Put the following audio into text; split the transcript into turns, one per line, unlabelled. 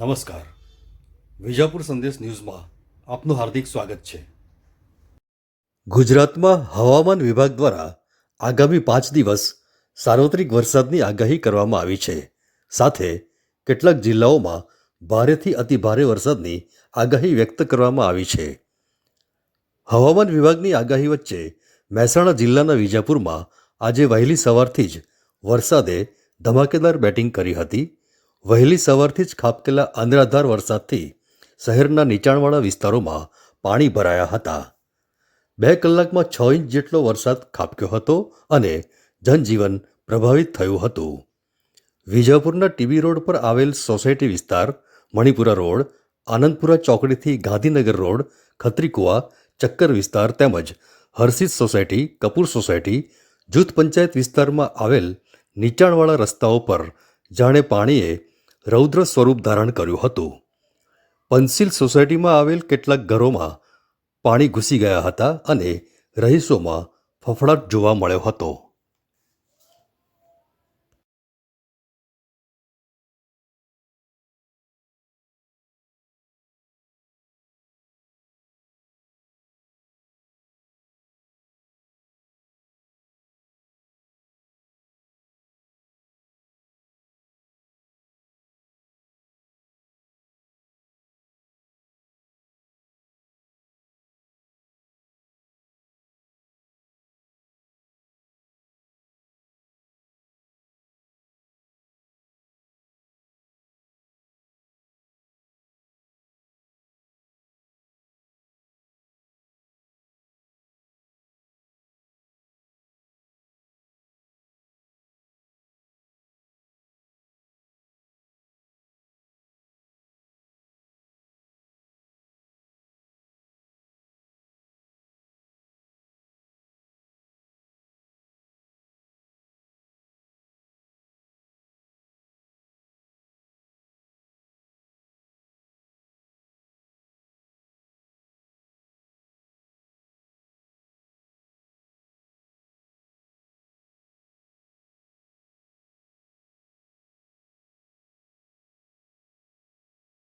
નમસ્કાર. વિજાપુર સંદેશ ન્યૂઝમાં આપનું હાર્દિક સ્વાગત છે. ગુજરાતમાં હવામાન વિભાગ દ્વારા આગામી પાંચ દિવસ સાર્વત્રિક વરસાદની આગાહી કરવામાં આવી છે. સાથે કેટલાક જિલ્લાઓમાં ભારેથી અતિભારે વરસાદની આગાહી વ્યક્ત કરવામાં આવી છે. હવામાન વિભાગની આગાહી વચ્ચે મહેસાણા જિલ્લાના વિજાપુરમાં આજે વહેલી સવારથી જ વરસાદે ધમાકેદાર બેટિંગ કરી હતી. વહેલી સવારથી જ ખાબકેલા અનરાધાર વરસાદથી શહેરના નીચાણવાળા વિસ્તારોમાં પાણી ભરાયા હતા. બે કલાકમાં છ ઇંચ જેટલો વરસાદ ખાબક્યો હતો અને જનજીવન પ્રભાવિત થયું હતું. વિજાપુરના ટીબી રોડ પર આવેલ સોસાયટી વિસ્તાર, મણિપુરા રોડ, આનંદપુરા ચોકડીથી ગાંધીનગર રોડ, ખત્રીકુવા, ચક્કર વિસ્તાર તેમજ હર્ષિત સોસાયટી, કપૂર સોસાયટી, જૂથ પંચાયત વિસ્તારમાં આવેલ નીચાણવાળા રસ્તાઓ પર જાણે પાણીએ રૌદ્ર સ્વરૂપ ધારણ કર્યું હતું. પંસિલ સોસાયટીમાં આવેલ કેટલાક ઘરોમાં પાણી ઘૂસી ગયા હતા અને રહીશોમાં ફફડાટ જોવા મળ્યો હતો.